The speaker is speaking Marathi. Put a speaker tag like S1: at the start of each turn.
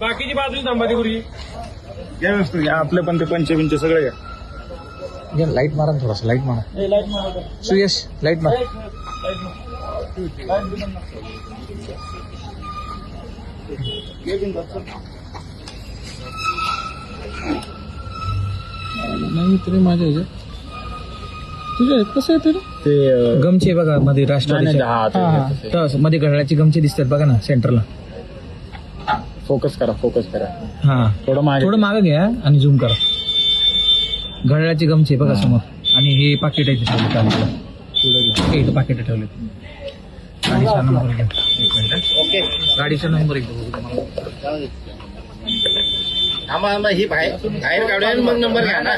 S1: बाकीची बाजू थांबा गुरुजी
S2: घ्या व्यवस्थित घ्या. आपले पण ते पंचे बिंचे सगळे घ्या.
S3: या लाइट मारा ना थोडासा लाइट मारा. सुयश लाइट मार. नाही तरी माझ्या ह्याच्यात. ह्याच्यात कसं आहे तरी?
S2: ते
S3: गमचे बघा मध्ये
S2: नाही,
S3: राष्ट्रवादी
S2: नाही, हा, ते-
S3: तसमध्ये घड्याळाचे गमचे दिसतात बघा ना सेंटरला.
S2: फोकस करा फोकस करा.
S3: हा.
S2: थोडं मागे.
S3: थोडं मागं घ्या आणि झूम करा. घड्याळाचे गमचे बघा समोर. आणि हे पाकिट आहे ठेवले हे पाकिट ठेवले गाडीचा नंबर घ्या. एक मिनिट. गाडीचा नंबर एकदा.
S4: आम्हाला ही बाहेर बाहेर काढूया मग नंबर घ्या ना.